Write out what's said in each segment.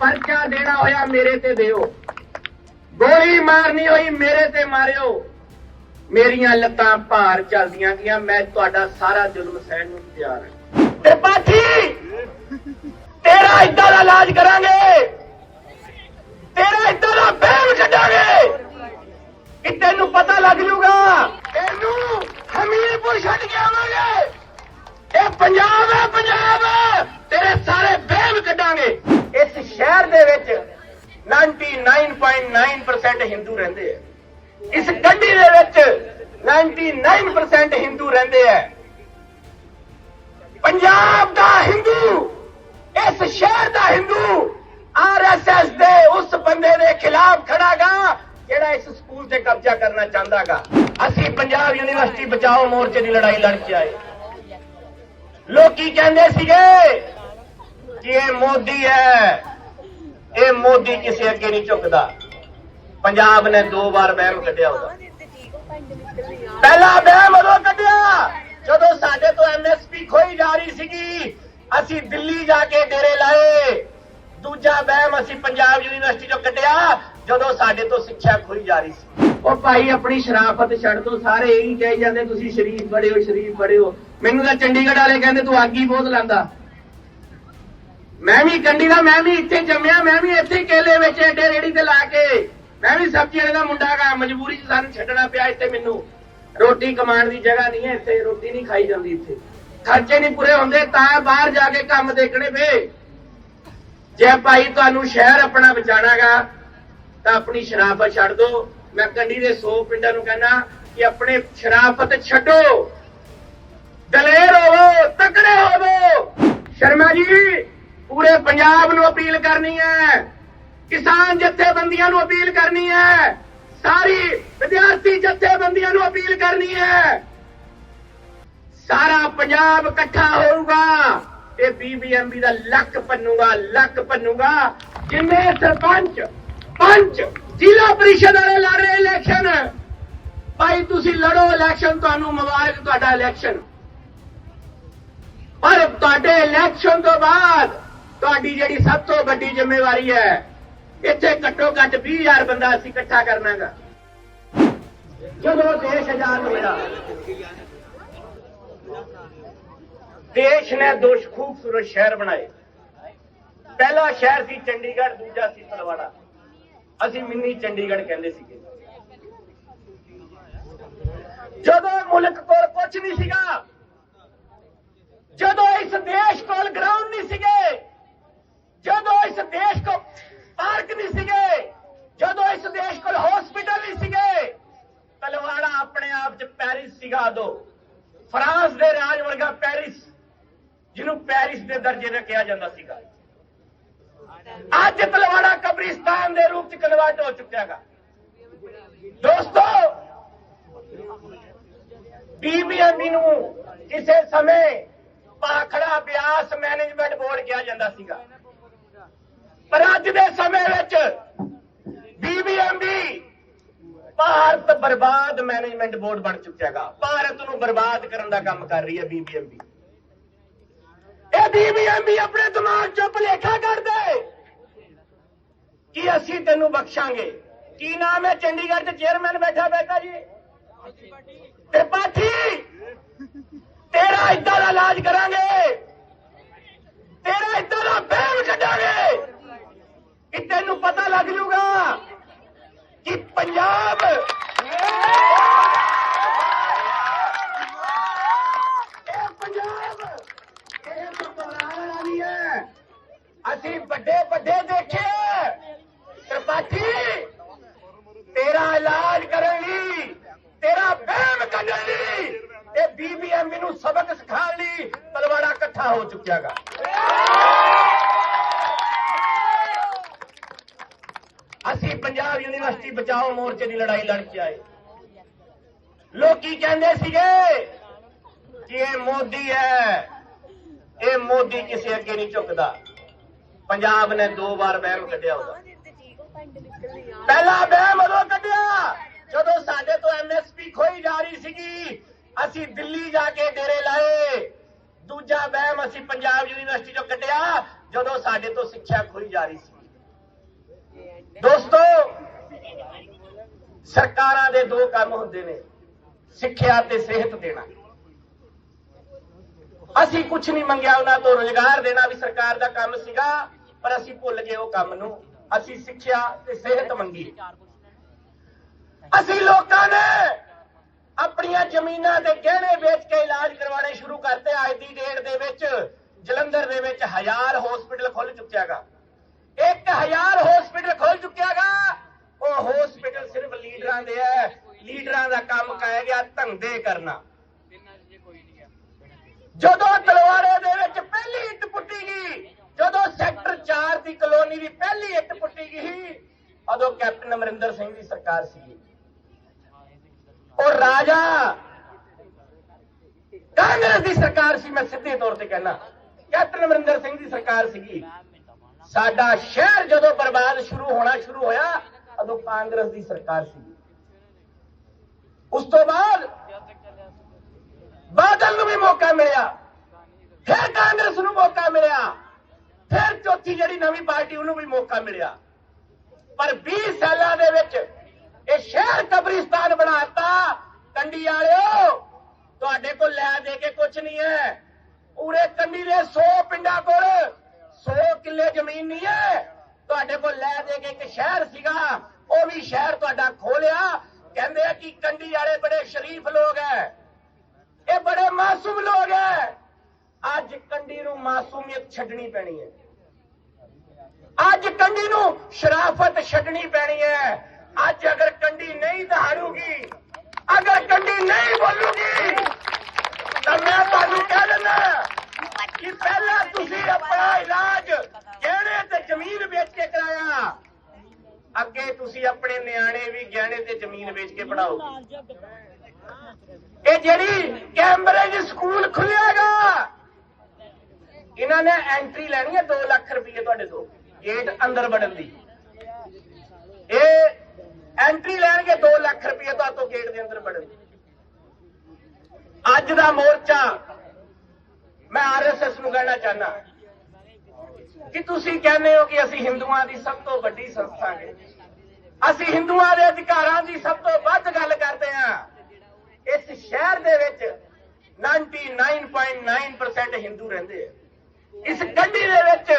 ਪਰਚਾ ਦੇਣਾ ਹੋਇਆ ਮੇਰੇ ਤੇ ਦਿਓ। ਗੋਲੀ ਮਾਰਨੀ ਹੋਈ ਮੇਰੇ ਤੇ ਮਾਰਿਓ। ਮੇਰੀਆਂ ਲੱਤਾਂ ਭਾਰ ਚੱਲਦੀਆਂ ਗਈਆਂ, ਮੈਂ ਤੁਹਾਡਾ ਸਾਰਾ ਜ਼ੁਲਮ ਸਹਿਣ ਨੂੰ ਤਿਆਰ ਹਾਂ। ਤੇ ਪਾਠੀ ਤੇਰਾ ਇਦਾਂ ਦਾ ਇਲਾਜ ਕਰਾਂਗੇ। ਤੇਰਾ ਇਦਾਂ ਦਾ ਬਹਿਮ ਛੱਡਾਂਗੇ। ਕਿ ਤੈਨੂੰ ਪਤਾ ਲੱਗ ਜੂਗਾ, ਤੈਨੂੰ ਹਮੀਰਪੁਰ ਛੱਡ ਕੇ ਆਵਾਂਗੇ। ਇਹ ਪੰਜਾਬ ਹੈ, ਪੰਜਾਬ ਤੇਰੇ ਸਾਰੇ ਬਹਿਮ ਕੱਢਾਂਗੇ। ਇਸ ਸ਼ਹਿਰ ਦੇ ਵਿੱਚ 99.9% ਹਿੰਦੂ ਰਹਿੰਦੇ ਆ। ਇਸ ਗੱਡੀ ਦੇ ਵਿੱਚ 99% ਹਿੰਦੂ ਰਹਿੰਦੇ ਆ। ਪੰਜਾਬ ਦਾ ਹਿੰਦੂ, ਇਸ ਸ਼ਹਿਰ ਦਾ ਹਿੰਦੂ ਆਰਐਸਐਸ ਦੇ ਉਸ ਬੰਦੇ ਦੇ ਖਿਲਾਫ ਖੜਾਗਾ, ਜਿਹੜਾ ਇਸ ਸਕੂਲ ਤੇ ਕਬਜ਼ਾ ਕਰਨਾ ਚਾਹੁੰਦਾਗਾ। ਅਸੀਂ ਪੰਜਾਬ ਯੂਨੀਵਰਸਿਟੀ ਬਚਾਓ ਮੋਰਚੇ ਦੀ ਲੜਾਈ ਲੜ ਕੇ ਆਏ। ਲੋਕੀ ਕਹਿੰਦੇ ਸੀਗੇ ਕਿ ਇਹ ਮੋਦੀ ਹੈ, ਇਹ ਮੋਦੀ ਕਿਸੇ ਅੱਗੇ ਨਹੀਂ ਝੁਕਦਾ। ਪੰਜਾਬ ਨੇ ਦੋ ਵਾਰ ਵਹਿਮ ਕੱਢਿਆ ਉਹਦਾ। ਪਹਿਲਾ ਵਹਿਮ ਉਦੋਂ ਕੱਢਿਆ। ਜਦੋਂ ਸਾਡੇ ਤੋਂ ਐਮਐਸਪੀ ਖੋਈ ਜਾ ਰਹੀ ਸੀਗੀ, ਅਸੀਂ ਦਿੱਲੀ ਜਾ ਕੇ ਡੇਰੇ ਲਾਏ। ਦੂਜਾ ਵਹਿਮ ਅਸੀਂ ਪੰਜਾਬ ਯੂਨੀਵਰਸਿਟੀ ਚੋਂ ਕੱਢਿਆ, ਜਦੋਂ ਸਾਡੇ ਤੋਂ ਸਿੱਖਿਆ ਖੋਈ ਜਾ ਰਹੀ ਸੀ। ਉਹ ਭਾਈ, ਆਪਣੀ ਸ਼ਰਾਫਤ ਛੱਡ ਦੋ, ਸਾਰੇ ਇਹੀ ਕਹੀ ਜਾਂਦੇ, ਤੁਸੀਂ ਸ਼ਰੀਫ ਬੜੇ ਹੋ, ਸ਼ਰੀਫ ਬੜੇ ਹੋ। ਮੈਨੂੰ ਤਾਂ ਚੰਡੀਗੜ੍ਹ ਵਾਲੇ ਕਹਿੰਦੇ, ਤੂੰ ਆਗੀ ਬਹੁਤ ਲਾਂਦਾ। ਮੈਂ ਵੀ ਕੰਡੀ ਦਾ, ਮੈਂ ਵੀ ਇੱਥੇ ਜੰਮਿਆ, ਮੈਂ ਵੀ ਇੱਥੇ ਕੇਲੇ ਵਿੱਚ ਏਡੇ ਰੇੜੀ ਤੇ ਲਾ ਕੇ। ਮੈਂ ਵੀ ਸਬਜ਼ੀ ਵਾਲੇ ਦਾ ਮੁੰਡਾ ਗਾ ਮਜਬੂਰੀ 'ਚ ਸਾਨੂੰ ਛੱਡਣਾ ਪਿਆ ਇੱਥੇ ਮੈਨੂੰ। ਰੋਟੀ ਕਮਾਉਣ ਦੀ ਜਗ੍ਹਾ ਨਹੀਂ ਹੈ ਇੱਥੇ, ਰੋਟੀ ਨਹੀਂ ਖਾਈ ਜਾਂਦੀ ਇੱਥੇ। ਖਰਚੇ ਨਹੀਂ ਪੂਰੇ ਹੁੰਦੇ, ਤਾਂ ਬਾਹਰ ਜਾ ਕੇ ਕੰਮ ਦੇਖਣੇ ਪਏ। ਜੇ ਭਾਈ ਤੁਹਾਨੂੰ ਸ਼ਹਿਰ ਆਪਣਾ ਬਚਾਣਾਗਾ, ਤਾਂ ਆਪਣੀ ਸ਼ਰਾਫਤ ਛੱਡ ਦਿਓ ਮੈਂ ਕੰਡੀ ਦੇ 100 ਪਿੰਡਾਂ ਨੂੰ ਕਹਿੰਦਾ ਕਿ ਆਪਣੇ ਸ਼ਰਾਫਤ ਛੱਡੋ। ਦਲੇਰ ਹੋਵੋ, ਤਕੜੇ ਹੋਵੋ। ਸ਼ਰਮਾ ਜੀ ਪੂਰੇ ਪੰਜਾਬ ਨੂੰ ਅਪੀਲ ਕਰਨੀ ਹੈ। ਕਿਸਾਨ ਜਥੇਬੰਦੀਆਂ ਨੂੰ ਅਪੀਲ ਕਰਨੀ ਹੈ। ਸਾਰੀ ਵਿਦਿਆਰਥੀ ਜਥੇਬੰਦੀਆਂ ਨੂੰ ਅਪੀਲ ਕਰਨੀ ਹੈ। ਸਾਰਾ ਪੰਜਾਬ ਇਕੱਠਾ ਹੋਊਗਾ। ਤੇ ਬੀਬੀਐਮਬੀ ਦਾ ਲੱਕ ਪੰਨੂਗਾ ਲੱਕ ਪੰਨੂਗਾ। ਜਿੰਨੇ ਸਰਪੰਚ, ਪੰਚ ਜ਼ਿਲ੍ਹਾ ਪ੍ਰੀਸ਼ਦ ਵਾਲੇ ਲੜ ਰਹੇ ਇਲੈਕਸ਼ਨ ਭਾਈ, ਤੁਸੀਂ ਲੜੋ ਇਲੈਕਸ਼ਨ ਤੁਹਾਨੂੰ ਮੁਬਾਰਕ ਤੁਹਾਡਾ ਇਲੈਕਸ਼ਨ ਪਰ ਤੁਹਾਡੇ ਇਲੈਕਸ਼ਨ ਤੋਂ ਬਾਅਦ ਤੁਹਾਡੀ ਜਿਹੜੀ ਸਭ ਤੋਂ ਵੱਡੀ ਜ਼ਿੰਮੇਵਾਰੀ ਹੈ, ਇੱਥੇ ਘੱਟੋ ਘੱਟ 20000 ਬੰਦਾ ਅਸੀਂ ਇਕੱਠਾ ਕਰਨਾਗਾ। ਜਦੋਂ ਦੇਸ਼ ਆਜ਼ਾਦ ਹੋਇਆ, ਦੇਸ਼ ਨੇ ਦੋ ਖੂਬਸੂਰਤ ਸ਼ਹਿਰ ਬਣਾਏ। ਪਹਿਲਾ ਸ਼ਹਿਰ ਸੀ ਚੰਡੀਗੜ੍ਹ, ਦੂਜਾ ਸੀ ਤਲਵਾੜਾ ਅਸੀਂ ਮਿੰਨੀ ਚੰਡੀਗੜ੍ਹ ਕਹਿੰਦੇ ਸੀਗੇ। ਜਦੋਂ ਮੁਲਕ ਕੋਲ ਕੁਝ ਨਹੀਂ ਸੀਗਾ, ਜਦੋਂ ਇਸ ਦੇਸ਼ ਕੋਲ ਗਰਾਊਂਡ ਨਹੀਂ ਸੀਗੇ ਜਦੋਂ ਇਸ ਦੇਸ਼ ਕੋਲ ਪਾਰਕ ਨਹੀਂ ਸੀਗੇ, ਜਦੋਂ ਇਸ ਦੇਸ਼ ਕੋਲ ਹਸਪੀਟਲ ਨਹੀਂ ਸੀਗੇ, ਤਲਵਾੜਾ ਆਪਣੇ ਆਪ 'ਚ ਪੈਰਿਸ ਸੀਗਾ ਉਦੋਂ। ਫਰਾਂਸ ਦੇ ਰਾਜ ਵਰਗਾ ਪੈਰਿਸ ਜਿਹਨੂੰ ਪੈਰਿਸ ਦੇ ਦਰਜੇ ਦਾ ਕਿਹਾ ਜਾਂਦਾ ਸੀਗਾ। ਅੱਜ ਤਲਵਾੜਾ ਕਬਰਿਸਤਾਨ ਦੇ ਰੂਪ 'ਚ ਕਨਵਰਟ ਹੋ ਚੁੱਕਿਆ ਹੈਗਾ। ਦੋਸਤੋ ਬੀਬੀਐਮਬੀ ਨੂੰ ਕਿਸੇ ਸਮੇਂ ਪਾਖੜਾ ਬਿਆਸ ਮੈਨੇਜਮੈਂਟ ਬੋਰਡ ਕਿਹਾ ਜਾਂਦਾ ਸੀਗਾ। ਪਰ ਅੱਜ ਦੇ ਸਮੇਂ ਵਿੱਚ ਬੀਬੀਐਮਬੀ ਭਾਰਤ ਬਰਬਾਦ ਮੈਨੇਜਮੈਂਟ ਬੋਰਡ ਬਣ ਚੁੱਕਿਆ ਹੈਗਾ। ਭਾਰਤ ਨੂੰ ਬਰਬਾਦ ਕਰਨ ਦਾ ਕੰਮ ਕਰ ਰਹੀ ਹੈ ਬੀਬੀਐਮਬੀ ਇਹ ਬੀਬੀਐਮਬੀ ਆਪਣੇ ਦਿਮਾਗ ਚ ਭੁਲੇਖਾ ਕਰ ਕਿ ਅਸੀਂ ਤੈਨੂੰ ਬਖਸ਼ਾਂਗੇ? ਕੀ ਨਾਮ ਹੈ? ਚੰਡੀਗੜ੍ਹ 'ਚ ਚੇਅਰਮੈਨ ਬੈਠਾ ਬੈਠਾ ਜੀ? ਤੇ ਪਾਠੀ, ਤੇਰਾ ਇਦਾਂ ਦਾ ਇਲਾਜ ਕਰਾਂਗੇ। ਤੇਰਾ ਇਦਾਂ ਦਾ ਬਹਿਮ ਕੱਢਾਂਗੇ। ਕਿ ਤੈਨੂੰ ਪਤਾ ਲੱਗ ਜੂਗਾ ਕਿ ਪੰਜਾਬ ਇਹ ਪੰਜਾਬ ਇਹ ਤੋਂ ਘਬਰਾਉਣ ਵਾਲਾ ਨਹੀਂ ਹੈ ਅਸੀਂ ਵੱਡੇ ਵੱਡੇ ਦੇਖੇ ਤ੍ਰਿਪਾਠੀ ਤੇਰਾ ਇਲਾਜ ਕਰਨ ਲਈ ਤੇਰਾ ਬਹਿਮ ਕੱਢਣ ਲਈ ਤੇ ਬੀਬੀਐਮਬੀ ਨੂੰ ਸਬਕ ਸਿਖਾਉਣ ਲਈ ਤਲਵਾੜਾ ਇਕੱਠਾ ਹੋ ਚੁੱਕਿਆਗਾ ਅਸੀਂ ਪੰਜਾਬ ਯੂਨੀਵਰਸਿਟੀ ਬਚਾਓ ਮੋਰਚੇ ਦੀ ਲੜਾਈ ਲੜ ਕੇ ਆਏ। ਲੋਕੀ ਕਹਿੰਦੇ ਸੀਗੇ ਕਿ ਇਹ ਮੋਦੀ ਹੈ, ਇਹ ਮੋਦੀ ਕਿਸੇ ਅੱਗੇ ਨਹੀਂ ਝੁਕਦਾ। ਪੰਜਾਬ ਨੇ ਦੋ ਵਾਰ ਵਹਿਮ ਕੱਢਿਆ ਉਹਦਾ। ਪਹਿਲਾ ਵਹਿਮ ਉਦੋਂ ਕੱਢਿਆ ਜਦੋਂ ਸਾਡੇ ਤੋਂ ਐਮਐਸਪੀ ਖੋਈ ਜਾ ਰਹੀ ਸੀਗੀ। ਅਸੀਂ ਦਿੱਲੀ ਜਾ ਕੇ ਡੇਰੇ ਲਾਏ। ਦੂਜਾ ਵਹਿਮ ਅਸੀਂ ਪੰਜਾਬ ਯੂਨੀਵਰਸਿਟੀ ਚੋਂ ਕੱਢਿਆ ਜਦੋਂ ਸਾਡੇ ਤੋਂ ਸਿੱਖਿਆ ਖੋਈ ਜਾ ਰਹੀ ਸੀ ਦੋਸਤੋ ਸਰਕਾਰਾਂ ਦੇ ਦੋ ਕੰਮ ਹੁੰਦੇ ਨੇ, ਸਿੱਖਿਆ ਤੇ ਸਿਹਤ ਦੇਣਾ। ਅਸੀਂ ਕੁਝ ਨਹੀਂ ਮੰਗਿਆ ਉਹਨਾਂ ਤੋਂ ਰੋਜ਼ਗਾਰ ਦੇਣਾ ਵੀ ਸਰਕਾਰ ਦਾ ਕੰਮ ਸੀਗਾ, ਪਰ ਅਸੀਂ ਭੁੱਲ ਗਏ ਉਹ ਕੰਮ ਨੂੰ। ਅਸੀਂ ਸਿੱਖਿਆ ਤੇ ਸਿਹਤ ਮੰਗੀ। ਅਸੀਂ ਲੋਕਾਂ ਨੇ ਆਪਣੀਆਂ ਜ਼ਮੀਨਾਂ ਦੇ ਗਹਿਣੇ ਵੇਚ ਕੇ ਇਲਾਜ ਕਰਵਾਉਣੇ ਸ਼ੁਰੂ ਕਰਤੇ, ਅੱਜ ਦੀ ਡੇਟ ਦੇ ਵਿੱਚ ਜਲੰਧਰ ਦੇ ਵਿੱਚ ਹਜ਼ਾਰ ਹਸਪੀਟਲ ਖੁੱਲ ਚੁੱਕਿਆਗਾ 1000 ਹਸਪੀਟਲ ਖੁੱਲ ਚੁੱਕਿਆਗਾ ਉਹ ਹਸਪੀਟਲ ਸਿਰਫ ਲੀਡਰਾਂ ਦੇ ਹੈ ਲੀਡਰਾਂ ਦਾ ਕੰਮ ਕਹਿ ਗਿਆ ਧੰਦੇ ਕਰਨਾ। ਜਦੋਂ ਤਲਵਾੜੇ ਦੇ ਵਿੱਚ ਪਹਿਲੀ ਇੱਟ ਪੁੱਟੀ ਗਈ ਜਦੋਂ ਸੈਕਟਰ 4 ਦੀ ਕਲੋਨੀ ਦੀ ਪਹਿਲੀ ਇੱਟ ਪੁੱਟੀ ਗਈ ਉਦੋਂ ਕੈਪਟਨ ਅਮਰਿੰਦਰ ਸਿੰਘ ਦੀ ਸਰਕਾਰ ਸੀ ਉਹ ਰਾਜਾ ਕਾਂਗਰਸ ਦੀ ਸਰਕਾਰ ਸੀ ਮੈਂ ਸਿੱਧੇ ਤੌਰ ਤੇ ਕਹਿਣਾ। ਕੈਪਟਨ ਅਮਰਿੰਦਰ ਸਿੰਘ ਦੀ ਸਰਕਾਰ ਸੀਗੀ। ਸਾਡਾ ਸ਼ਹਿਰ ਜਦੋਂ ਬਰਬਾਦ ਸ਼ੁਰੂ ਹੋਣਾ ਸ਼ੁਰੂ ਹੋਇਆ ਉਦੋਂ ਕਾਂਗਰਸ ਦੀ ਸਰਕਾਰ ਸੀ ਉਸ ਤੋਂ ਬਾਅਦ ਬਾਦਲ ਨੂੰ ਵੀ ਮੌਕਾ ਮਿਲਿਆ। ਫਿਰ ਕਾਂਗਰਸ ਨੂੰ ਮੌਕਾ ਮਿਲਿਆ। ਫਿਰ ਚੌਥੀ ਜਿਹੜੀ ਨਵੀਂ ਪਾਰਟੀ, ਉਹਨੂੰ ਵੀ ਮੌਕਾ ਮਿਲਿਆ। ਪਰ 20 ਸਾਲਾਂ ਦੇ ਵਿੱਚ ਇਹ ਸ਼ਹਿਰ ਕਬਰਿਸਤਾਨ ਬਣਾਤਾ ਕੰਡੀ ਵਾਲਿਓ, ਤੁਹਾਡੇ ਕੋਲ ਲੈ ਦੇ ਕੇ ਕੁਝ ਨਹੀਂ ਹੈ। ਉਰੇ ਕੰਡੀ ਦੇ 100 ਪਿੰਡਾਂ ਕੋਲ 100 ਕਿੱਲੇ ਜ਼ਮੀਨ ਨਹੀਂ ਹੈ। ਤੁਹਾਡੇ ਕੋਲ ਲੈ ਦੇ ਕੇ ਇੱਕ ਸ਼ਹਿਰ ਸੀਗਾ ਉਹ ਵੀ ਸ਼ਹਿਰ ਤੁਹਾਡਾ ਖੋਲਿਆ ਕਹਿੰਦੇ ਆ ਵਾਲੇ ਬੜੇ ਸ਼ਰੀਫ ਲੋਕ ਹੈ ਇਹ ਬੜੇ ਮਾਸੂਮ ਲੋਕ ਹੈ ਅੱਜ ਕੰਡੀ ਨੂੰ ਮਾਸੂਮੀਅਤ ਛੱਡਣੀ ਪੈਣੀ ਹੈ ਅੱਜ ਕੰਡੀ ਨੂੰ ਸ਼ਰਾਫਤ ਛੱਡਣੀ ਪੈਣੀ ਹੈ ਅੱਜ ਅਗਰ ਕੰਡੀ ਨਹੀਂ ਦਹਾੜੂਗੀ, ਅਗਰ ਕੰਡੀ ਨਹੀਂ ਬੋਲੂਗੀ, ਤਾਂ ਮੈਂ ਤੁਹਾਨੂੰ ਕਹਿ ਦਿੰਦਾ ਕਿ ਪਹਿਲਾਂ ਤੁਸੀਂ ਆਪਣਾ ਇਲਾਜ ਕਿਹੜੇ ਤੇ ਜ਼ਮੀਨ ਵੇਚ ਕੇ ਕਰਾਇਆ? ਅੱਗੇ ਤੁਸੀਂ ਆਪਣੇ ਨਿਆਣੇ ਵੀ ਗਹਿਣੇ ਤੇ ਜ਼ਮੀਨ ਵੇਚ ਕੇ ਪੜਾਓਗੇ ਇਹ ਜਿਹੜੀ ਕੈਂਬਰਿਜ ਸਕੂਲ ਖੁੱਲਿਆਗਾ ਇਹਨਾਂ ਨੇ ਐਂਟਰੀ ਲੈਣੀ ਹੈ 2 ਲੱਖ ਰੁਪਏ ਤੁਹਾਡੇ ਤੋਂ ਗੇਟ ਅੰਦਰ ਵੜਨ ਦੀ। ਇਹ ਐਂਟਰੀ ਲੈਣਗੇ 2 ਲੱਖ ਰੁਪਏ ਤੁਹਾਡੇ ਤੋਂ ਗੇਟ ਦੇ ਅੰਦਰ ਵੜਨ ਦੀ। ਅੱਜ ਦਾ ਮੋਰਚਾ ਮੈਂ ਆਰਐਸਐਸ ਨੂੰ ਕਹਿਣਾ ਚਾਹਨਾ ਕਿ ਤੁਸੀਂ ਕਹਿੰਦੇ ਹੋ ਕਿ ਅਸੀਂ ਹਿੰਦੂਆਂ ਦੀ ਸਭ ਤੋਂ ਵੱਡੀ ਸੰਸਥਾ ਹੈ ਅਸੀਂ ਹਿੰਦੂਆਂ ਦੇ ਅਧਿਕਾਰਾਂ ਦੀ ਸਭ ਤੋਂ ਵੱਧ ਗੱਲ ਕਰਦੇ ਹਾਂ। ਇਸ ਸ਼ਹਿਰ ਦੇ ਵਿੱਚ 99.9% ਹਿੰਦੂ ਰਹਿੰਦੇ ਆ। ਇਸ ਗੱਡੀ ਦੇ ਵਿੱਚ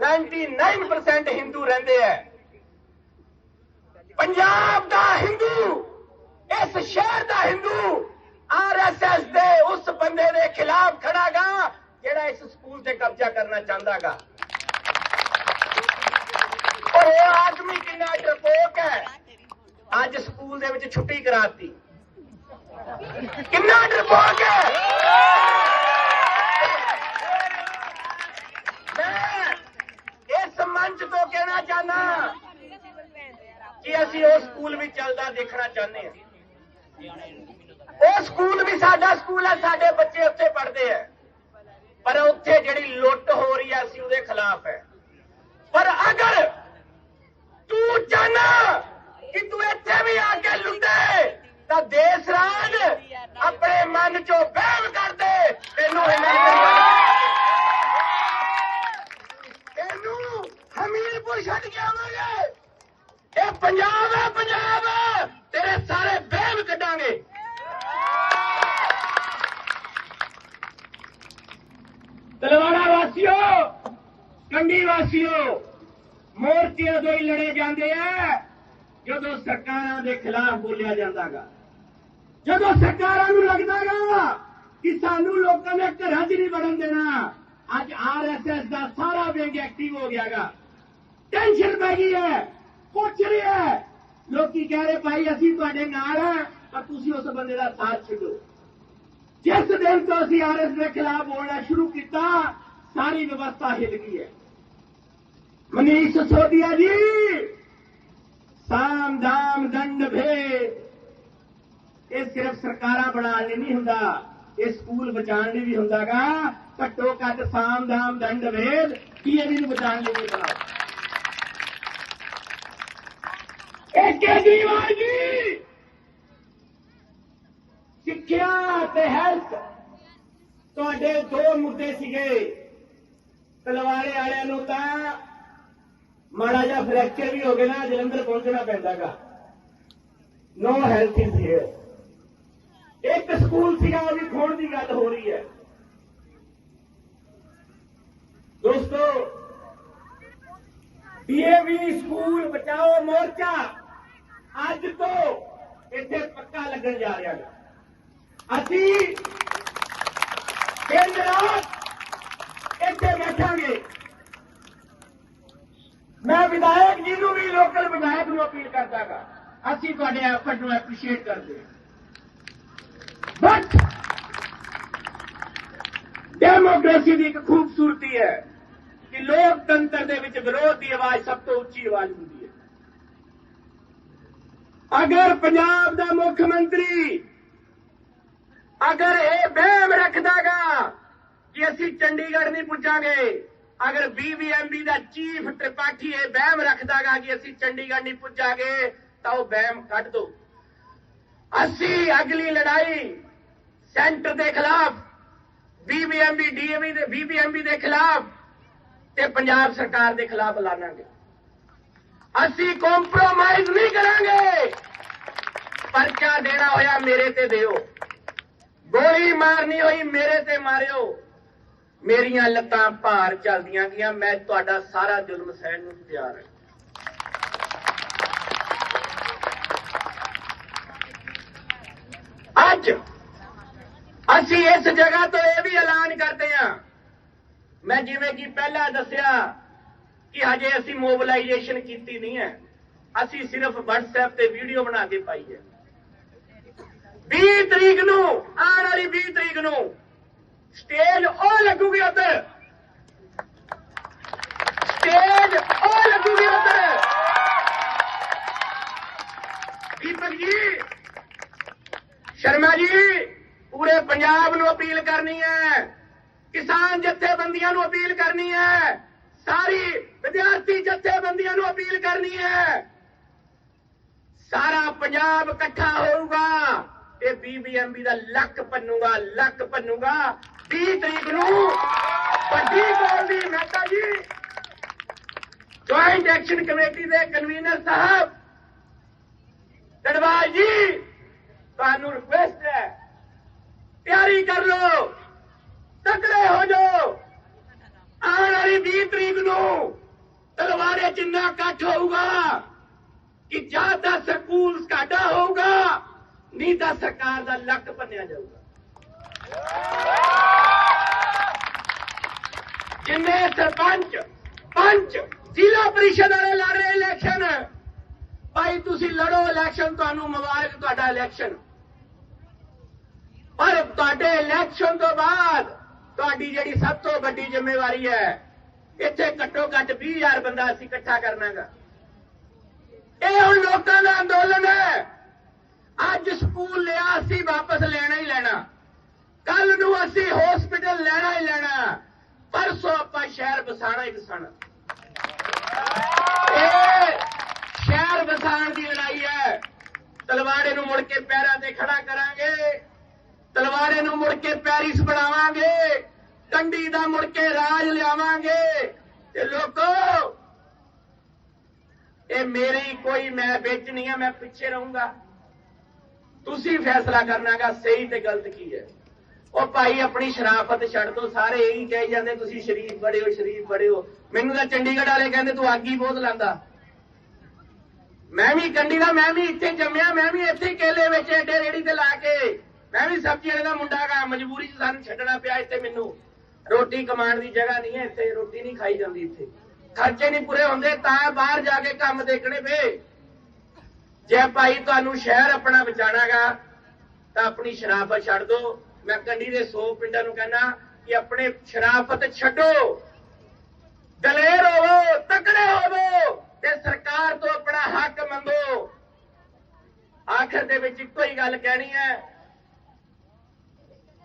99% ਹਿੰਦੂ ਰਹਿੰਦੇ ਆ। ਪੰਜਾਬ ਦਾ ਹਿੰਦੂ, ਇਸ ਸ਼ਹਿਰ ਦਾ ਹਿੰਦੂ ਆਰਐਸਐਸ ਦੇ ਉਸ ਬੰਦੇ ਦੇ ਖਿਲਾਫ ਖੜਾਗਾ, ਜਿਹੜਾ ਇਸ ਸਕੂਲ ਤੇ ਕਬਜ਼ਾ ਕਰਨਾ ਚਾਹੁੰਦਾਗਾ। ਔਰ ਆਦਮੀ ਕਿੰਨਾ ਡਰਪੋਕ ਹੈ? ਅੱਜ ਸਕੂਲ ਦੇ ਵਿੱਚ ਛੁੱਟੀ ਕਰਾਤੀ। ਕਿੰਨਾ ਡਰਪੋਕ ਹੈ? ਮੈਂ ਇਸ ਮੰਚ ਤੋਂ ਕਹਿਣਾ ਚਾਹਨਾ ਕਿ ਅਸੀਂ ਉਹ ਸਕੂਲ ਵੀ ਚੱਲਦਾ ਦੇਖਣਾ ਚਾਹੁੰਦੇ ਹਾਂ। ਉਹ ਸਕੂਲ ਵੀ ਸਾਡਾ ਸਕੂਲ ਹੈ, ਸਾਡੇ ਬੱਚੇ ਉੱਥੇ ਪੜ੍ਹਦੇ ਆ ਪਰ ਉੱਥੇ ਜਿਹੜੀ ਲੁੱਟ ਹੋ ਰਹੀ ਹੈ, ਅਸੀਂ ਉਹਦੇ ਖਿਲਾਫ ਹੈ। ਪਰ ਅਗਰ ਤੂੰ ਚਾਹਨਾ ਕਿ ਤੂੰ ਇੱਥੇ ਵੀ ਆ ਕੇ ਲੁੱਟੇ। ਤਾਂ ਦੇਸ ਰਾਜ ਆਪਣੇ ਮਨ ਚੋਂ ਵਹਿਮ ਕਰ ਦੇ। ਤੈਨੂੰ ਹਿਮਾਚਲ ਤੈਨੂੰ ਹਮੀਰਪੁਰ ਛੱਡ ਕੇ ਆਵਾਂਗੇ। ਇਹ ਪੰਜਾਬ ਹੈ, ਪੰਜਾਬ ਤੇਰੇ ਸਾਰੇ ਬਹਿਮ ਕੱਢਾਂਗੇ। ਤਲਵਾੜਾ ਵਾਸੀਓ, ਕੰਡੀ ਵਾਸੀਓ ਮੋਰਚੇ ਉਦੋਂ ਹੀ ਲੜੇ ਜਾਂਦੇ ਆ, ਜਦੋਂ ਸਰਕਾਰਾਂ ਦੇ ਖਿਲਾਫ ਬੋਲਿਆ ਜਾਂਦਾਗਾ। ਜਦੋਂ ਸਰਕਾਰਾਂ ਨੂੰ ਲੱਗਦਾਗਾ ਕਿ ਸਾਨੂੰ ਲੋਕਾਂ ਨੇ ਘਰਾਂ 'ਚ ਨਹੀਂ ਵੜਨ ਦੇਣਾ, ਅੱਜ ਆਰਐਸਐਸ ਦਾ ਸਾਰਾ ਵਿੰਗ ਐਕਟਿਵ ਹੋ ਗਿਆਗਾ। ਟੈਨਸ਼ਨ ਪੈ ਗਈ ਹੈ, ਪੁੱਛ ਰਿਹਾ ਹੈ। ਲੋਕੀ ਕਹਿ ਰਹੇ, ਭਾਈ, ਅਸੀਂ ਤੁਹਾਡੇ ਨਾਲ ਹਾਂ ਪਰ ਤੁਸੀਂ ਉਸ ਬੰਦੇ ਦਾ ਸਾਥ ਛੱਡੋ। ਜਿਸ ਦਿਨ ਤੋਂ ਅਸੀਂ ਆਰਐਸ ਦੇ ਖਿਲਾਫ ਬੋਲਣਾ ਸ਼ੁਰੂ ਕੀਤਾ, ਸਾਰੀ ਵਿਵਸਥਾ ਹਿੱਲ ਗਈ ਹੈ। ਮਨੀਸ਼ ਸੋਦੀਆ ਜੀ। ਸਾਮ ਦਾਮ ਦੰਡ ਭੇਦ। ਇਹ ਸਿਰਫ ਸਰਕਾਰਾਂ ਬਣਾਉਣ ਲਈ ਨਹੀਂ ਹੁੰਦਾ, ਇਹ ਸਕੂਲ ਬਚਾਉਣ ਲਈ ਵੀ ਹੁੰਦਾਗਾ। ਘੱਟੋ ਘੱਟ ਸਾਮ ਦਾਮ ਦੰਡ ਭੇਦ ਪੀਐਨਈ ਨੂੰ ਬਚਾਉਣ ਲਈ ਵੀ ਬਣਾਓ ਇਹ ਕੇਜਰੀਵਾਲ ਜੀ? ਸਿੱਖਿਆ ਤੇ ਹੈਲਥ ਤੁਹਾਡੇ ਦੋ ਮੁੱਦੇ ਸੀਗੇ। ਤਲਵਾਰੇ ਵਾਲਿਆਂ ਨੂੰ ਤਾਂ ਮਾੜਾ ਜਿਹਾ ਫ੍ਰੈਕਚਰ ਵੀ ਹੋ ਗਿਆ ਨਾ, ਜਲੰਧਰ ਪਹੁੰਚਣਾ ਪੈਂਦਾਗਾ। ਨੋ ਹੈਲਥ ਇਜ਼ ਹੇਅਰ ਇੱਕ ਸਕੂਲ ਸੀਗਾ, ਉਹ ਵੀ ਖੋਣ ਦੀ ਗੱਲ ਹੋ ਰਹੀ ਹੈ। ਦੋਸਤੋ ਡੀਏਵੀ ਸਕੂਲ ਬਚਾਓ ਮੋਰਚਾ। ਅੱਜ ਤੋਂ ਇੱਥੇ ਪੱਕਾ ਲੱਗਣ ਜਾ ਰਿਹਾ ਹੈ ਅਸੀਂ ਦਿਨ ਇੱਥੇ ਬੈਠਾਂਗੇ। ਮੈਂ ਵਿਧਾਇਕ ਜੀ ਨੂੰ ਵੀ ਲੋਕਲ ਵਿਧਾਇਕ ਨੂੰ ਅਪੀਲ ਕਰਦਾਗਾ, ਅਸੀਂ ਤੁਹਾਡੇ ਐਫਰਟ ਨੂੰ ਐਪਰੀਸ਼ੀਏਟ ਕਰਦੇ ਹਾਂ। ਬਟ ਡੈਮੋਕ੍ਰੇਸੀ ਦੀ ਇੱਕ ਖੂਬਸੂਰਤੀ ਹੈ ਕਿ ਲੋਕਤੰਤਰ ਦੇ ਵਿੱਚ ਵਿਰੋਧ ਦੀ ਆਵਾਜ਼ ਸਭ ਤੋਂ ਉੱਚੀ ਆਵਾਜ਼ ਹੁੰਦੀ ਹੈ। ਅਗਰ ਪੰਜਾਬ ਦਾ ਮੁੱਖ ਮੰਤਰੀ ਅਗਰ ਇਹ ਵਹਿਮ ਰੱਖਦਾਗਾ ਕਿ ਅਸੀਂ ਚੰਡੀਗੜ੍ਹ ਨਹੀਂ ਪੁੱਜਾਂਗੇ ਅਗਰ ਬੀਬੀਐਮਬੀ ਦਾ ਚੀਫ ਤ੍ਰਿਪਾਠੀ ਇਹ ਵਹਿਮ ਰੱਖਦਾਗਾ ਕਿ ਅਸੀਂ ਚੰਡੀਗੜ੍ਹ ਨਹੀਂ ਪੁੱਜਾਂਗੇ, ਤਾਂ ਉਹ ਬਹਿਮ ਕੱਢ ਦੋ। ਅਸੀਂ ਅਗਲੀ ਲੜਾਈ ਸੈਂਟਰ ਦੇ ਖਿਲਾਫ ਬੀਬੀਐਮਬੀ ਡੀਐਮਬੀ ਦੇ ਬੀਬੀਐਮਬੀ ਦੇ ਖਿਲਾਫ ਤੇ ਪੰਜਾਬ ਸਰਕਾਰ ਦੇ ਖਿਲਾਫ ਲਾਣਾਂਗੇ ਅਸੀਂ ਕੰਪਰੋਮਾਈਜ਼ ਨਹੀਂ ਕਰਾਂਗੇ। ਪਰਚਾ ਦੇਣਾ ਹੋਇਆ ਮੇਰੇ ਤੇ ਦਿਓ। ਗੋਲੀ ਮਾਰਨੀ ਹੋਈ ਮੇਰੇ ਤੇ ਮਾਰਿਓ। ਮੇਰੀਆਂ ਲੱਤਾਂ ਭਾਰ ਚੱਲਦੀਆਂ ਗਈਆਂ, ਮੈਂ ਤੁਹਾਡਾ ਸਾਰਾ ਜ਼ੁਲਮ ਸਹਿਣ ਨੂੰ ਤਿਆਰ ਹਾਂ। ਅੱਜ ਅਸੀਂ ਇਸ ਜਗ੍ਹਾ ਤੋਂ ਇਹ ਵੀ ਐਲਾਨ ਕਰਦੇ ਹਾਂ। ਮੈਂ ਜਿਵੇਂ ਕਿ ਪਹਿਲਾਂ ਦੱਸਿਆ ਕਿ ਹਜੇ ਅਸੀਂ ਮੋਬਿਲਾਈਜੇਸ਼ਨ ਕੀਤੀ ਨਹੀਂ ਹੈ। ਅਸੀਂ ਸਿਰਫ WhatsApp ਤੇ ਵੀਡੀਓ ਬਣਾ ਕੇ ਪਾਈ ਹੈ। 20 ਤਰੀਕ ਨੂੰ, ਆਉਣ ਵਾਲੀ 20 ਤਰੀਕ ਨੂੰ ਸਟੇਜ ਉਹ ਲੱਗੂਗੀ ਉੱਧਰ ਸਟੇਜ ਉਹ ਲੱਗੂਗੀ ਉੱਧਰ ਦੀਪਕ ਜੀ ਸ਼ਰਮਾ ਜੀ ਪੂਰੇ ਪੰਜਾਬ ਨੂੰ ਅਪੀਲ ਕਰਨੀ ਹੈ ਕਿਸਾਨ ਜਥੇਬੰਦੀਆਂ ਨੂੰ ਅਪੀਲ ਕਰਨੀ ਹੈ ਸਾਰੀ ਵਿਦਿਆਰਥੀ ਜਥੇਬੰਦੀਆਂ ਨੂੰ ਅਪੀਲ ਕਰਨੀ ਹੈ ਸਾਰਾ ਪੰਜਾਬ ਇਕੱਠਾ ਹੋਊਗਾ ਤੇ ਬੀਬੀਐਮਬੀ ਦਾ ਲੱਕ ਪੰਨੂਗਾ ਲੱਕ ਪੰਨੂਗਾ 20 ਤਰੀਕ ਨੂੰ ਵੱਡੀ ਕੌਲ ਦੀ Mehta ji. Joint action committee ਦੇ ਕਨਵੀਨਰ ਸਾਹਿਬ ਡੜਵਾਲ ਜੀ। ਤੁਹਾਨੂੰ ਰਿਕੁਐਸਟ ਹੈ। ਤਿਆਰੀ ਕਰ ਲਓ। ਤਕੜੇ ਹੋ ਜਾਓ। ਆਉਣ ਵਾਲੀ 20 ਤਰੀਕ ਨੂੰ ਤਲਵਾਰੇ ਜਿੰਨਾ ਇਕੱਠ ਹੋਊਗਾ ਕਿ ਜਾਂ ਤਾਂ ਸਕੂਲ ਸਾਡਾ ਹੋਊਗਾ, ਨਹੀਂ ਤਾਂ ਸਰਕਾਰ ਦਾ ਲੱਕ ਪੰਨਿਆ ਜਾਊਗਾ। ਜਿੰਨੇ ਸਰਪੰਚ ਪੰਚ ਜ਼ਿਲ੍ਹਾ ਪਰਿਸ਼ਦ ਵਾਲੇ ਲੜ ਰਹੇ ਇਲੈਕਸ਼ਨ ਭਾਈ, ਤੁਸੀਂ ਲੜੋ ਇਲੈਕਸ਼ਨ ਤੁਹਾਨੂੰ ਮੁਬਾਰਕ, ਤੁਹਾਡਾ ਇਲੈਕਸ਼ਨ ਪਰ ਤੁਹਾਡੇ ਇਲੈਕਸ਼ਨ ਤੋਂ ਬਾਅਦ ਤੁਹਾਡੀ ਜਿਹੜੀ ਸਭ ਤੋਂ ਵੱਡੀ ਜ਼ਿੰਮੇਵਾਰੀ ਹੈ, ਇੱਥੇ ਘੱਟੋ ਘੱਟ 20000 ਬੰਦਾ ਅਸੀਂ ਇਕੱਠਾ ਕਰਨਾਗਾ ਇਹ ਹੁਣ ਲੋਕਾਂ ਦਾ ਅੰਦੋਲਨ ਹੈ। ਅੱਜ ਸਕੂਲ ਲਿਆ, ਅਸੀਂ ਵਾਪਸ ਲੈਣਾ ਹੀ ਲੈਣਾ। ਕੱਲ ਨੂੰ ਅਸੀਂ ਹਸਪੀਟਲ ਲੈਣਾ ਹੀ ਲੈਣਾ। ਪਰਸੋਂ ਆਪਾਂ ਸ਼ਹਿਰ ਵਸਾਣਾ ਹੀ ਵਸਾਣਾ ਇਹ ਸ਼ਹਿਰ ਵਸਾਣ ਦੀ ਲੜਾਈ ਹੈ। ਤਲਵਾੜੇ ਨੂੰ ਮੁੜ ਕੇ ਪੈਰਾਂ ਤੇ ਖੜਾ ਕਰਾਂਗੇ। ਤਲਵਾੜੇ ਨੂੰ ਮੁੜ ਕੇ ਪੈਰਿਸ ਬਣਾਵਾਂਗੇ। ਕੰਡੀ ਦਾ ਮੁੜ ਕੇ ਰਾਜ ਲਿਆਵਾਂਗੇ। ਤੇ ਲੋਕੋ ਇਹ ਮੇਰੀ ਕੋਈ ਮੈਂ ਵਿੱਚ ਨਹੀਂ ਆ ਮੈਂ ਪਿੱਛੇ ਰਹੂੰਗਾ। ਤੁਸੀਂ ਫੈਸਲਾ ਕਰਨਾਗਾ ਸਹੀ ਤੇ ਗਲਤ ਕੀ ਹੈ? ਉਹ ਭਾਈ ਆਪਣੀ ਸ਼ਰਾਫਤ ਛੱਡ ਦੋ, ਸਾਰੇ ਇਹੀ ਕਹੀ ਜਾਂਦੇ, ਤੁਸੀਂ ਸ਼ਰੀਫ ਬੜੇ ਹੋ ਸ਼ਰੀਫ ਬੜੇ ਹੋ ਮੈਨੂੰ ਤਾਂ ਚੰਡੀਗੜ੍ਹ ਵਾਲੇ ਕਹਿੰਦੇ ਤੂੰ ਅੱਗ ਹੀ ਬਹੁਤ ਲਾਂਦਾ। ਮੈਂ ਵੀ ਕੰਡੀ ਦਾ, ਮੈਂ ਵੀ ਇੱਥੇ ਜੰਮਿਆ, ਮੈਂ ਵੀ ਇੱਥੇ ਕੇਲੇ ਵਿੱਚ ਏਡੇ ਰੇੜੀ ਤੇ ਲਾ ਕੇ। ਮੈਂ ਵੀ ਸਬਜ਼ੀ ਵਾਲੇ ਦਾ ਮੁੰਡਾ ਗਾ, ਮਜਬੂਰੀ 'ਚ ਸਾਨੂੰ ਛੱਡਣਾ ਪਿਆ ਇੱਥੇ ਮੈਨੂੰ। ਰੋਟੀ ਕਮਾਉਣ ਦੀ ਜਗ੍ਹਾ ਨਹੀਂ ਹੈ ਇੱਥੇ, ਰੋਟੀ ਨਹੀਂ ਖਾਈ ਜਾਂਦੀ ਇੱਥੇ। ਖਰਚੇ ਨਹੀਂ ਪੂਰੇ ਹੁੰਦੇ, ਤਾਂ ਬਾਹਰ ਜਾ ਕੇ ਕੰਮ ਦੇਖਣੇ ਪਏ। ਜੇ ਭਾਈ ਤੁਹਾਨੂੰ ਸ਼ਹਿਰ ਆਪਣਾ ਬਚਾਣਾਗਾ ਤਾਂ ਆਪਣੀ ਸ਼ਰਾਫਤ ਛੱਡ ਦਿਓ ਮੈਂ ਕੰਡੀ ਦੇ 100 ਪਿੰਡਾਂ ਨੂੰ ਕਹਿੰਦਾ ਕਿ ਆਪਣੇ ਸ਼ਰਾਫਤ ਛੱਡੋ। ਦਲੇਰ ਹੋਵੋ, ਤਕੜੇ ਹੋਵੋ ਤੇ ਸਰਕਾਰ ਤੋਂ ਆਪਣਾ ਹੱਕ ਮੰਗੋ। ਆਖਰ ਦੇ ਵਿੱਚ ਇੱਕੋ ਹੀ ਗੱਲ ਕਹਿਣੀ ਹੈ,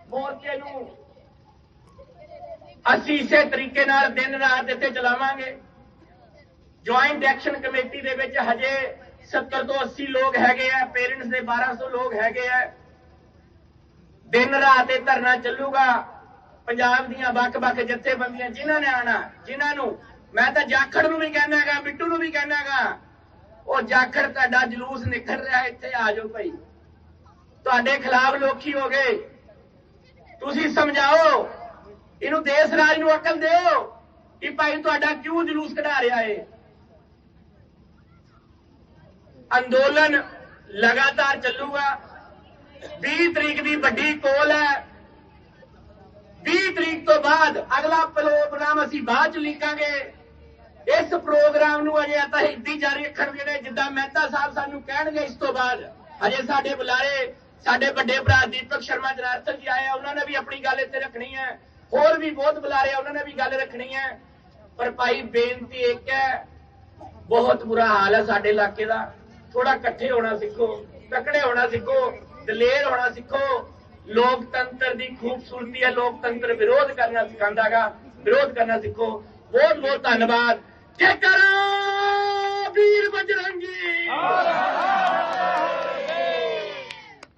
ਮੋਰਚੇ ਨੂੰ ਅਸੀਂ ਇਸੇ ਤਰੀਕੇ ਨਾਲ ਦਿਨ ਰਾਤ ਇੱਥੇ ਚਲਾਵਾਂਗੇ। ਜੁਆਇੰਟ ਐਕਸ਼ਨ ਕਮੇਟੀ ਦੇ ਵਿੱਚ ਹਜੇ 70 ਤੋਂ 80 ਲੋਕ ਹੈਗੇ ਆ ਪੇਰੈਂਟਸ ਦੇ 1200 ਲੋਕ ਹੈਗੇ ਆ। ਦਿਨ ਰਾਤ ਇਹ ਧਰਨਾ ਚੱਲੂਗਾ। ਪੰਜਾਬ ਦੀਆਂ ਵੱਖ-ਵੱਖ ਜਥੇਬੰਦੀਆਂ ਜਿਨ੍ਹਾਂ ਨੇ ਆਣਾ ਜਿਨ੍ਹਾਂ ਨੂੰ ਮੈਂ ਤਾਂ ਜਾਖੜ ਨੂੰ ਵੀ ਕਹਿਣਾਗਾ ਬਿੱਟੂ ਨੂੰ ਵੀ ਕਹਿਣਾਗਾ ਉਹ ਜਾਖੜ ਤੁਹਾਡਾ ਜਲੂਸ ਨਿਕਲ ਰਿਹਾ, ਇੱਥੇ ਆ ਜਾਓ ਭਾਈ। ਤੁਹਾਡੇ ਖਿਲਾਫ ਲੋਕੀ ਹੋ ਗਏ। ਤੁਸੀਂ ਸਮਝਾਓ, ਇਹਨੂੰ ਦੇਸ਼ ਰਾਜ ਨੂੰ ਅਕਲ ਦਿਓ ਕਿ ਭਾਈ ਤੁਹਾਡਾ ਕਿਉਂ ਜਲੂਸ ਕਢਾ ਰਿਹਾ ਏ। ਅੰਦੋਲਨ ਲਗਾਤਾਰ ਚੱਲੂਗਾ। 20 ਤਰੀਕ ਦੀ ਵੱਡੀ ਕੋਲ ਹੈ। 20 ਤਰੀਕ ਤੋਂ ਬਾਅਦ ਅਗਲਾ ਪ੍ਰੋਗਰਾਮ ਅਸੀਂ ਬਾਅਦ ਚ ਲਿਖਾਂਗੇ। ਇਸ ਪ੍ਰੋਗਰਾਮ ਨੂੰ ਅਜੇ ਤਾਂ ਜਾਰੀ ਰੱਖਣ ਜਿਹੜੇ ਜਿੱਦਾਂ ਮਹਿਤਾ ਸਾਹਿਬ ਸਾਨੂੰ ਕਹਿਣਗੇ, ਇਸ ਤੋਂ ਬਾਅਦ ਅਜੇ ਸਾਡੇ ਬੁਲਾਰੇ, ਸਾਡੇ ਵੱਡੇ ਭਰਾ ਦੀਪਕ ਸ਼ਰਮਾ ਜਨਾਰਦਨ ਜੀ ਆਏ ਉਹਨਾਂ ਨੇ ਵੀ ਆਪਣੀ ਗੱਲ ਇੱਥੇ ਰੱਖਣੀ ਹੈ। ਹੋਰ ਵੀ ਬਹੁਤ ਬੁਲਾਰੇ ਉਹਨਾਂ ਨੇ ਵੀ ਗੱਲ ਰੱਖਣੀ ਹੈ। ਪਰ ਭਾਈ ਬੇਨਤੀ ਇੱਕ ਹੈ, ਬਹੁਤ ਬੁਰਾ ਹਾਲ ਹੈ ਸਾਡੇ ਇਲਾਕੇ ਦਾ। ਥੋੜਾ ਇਕੱਠੇ ਹੋਣਾ ਸਿੱਖੋ, ਤਕੜੇ ਹੋਣਾ ਸਿੱਖੋ। ਦਲੇਰ ਹੋਣਾ ਸਿੱਖੋ। ਲੋਕਤੰਤਰ ਦੀ ਖੂਬਸੂਰਤੀ ਹੈ, ਲੋਕਤੰਤਰ ਵਿਰੋਧ ਕਰਨਾ ਸਿਖਾਉਂਦਾਗਾ ਵਿਰੋਧ ਕਰਨਾ ਸਿੱਖੋ। ਬਹੁਤ ਬਹੁਤ ਧੰਨਵਾਦ। ਜੈ ਵੀਰ ਬਜਰੰਗੀ।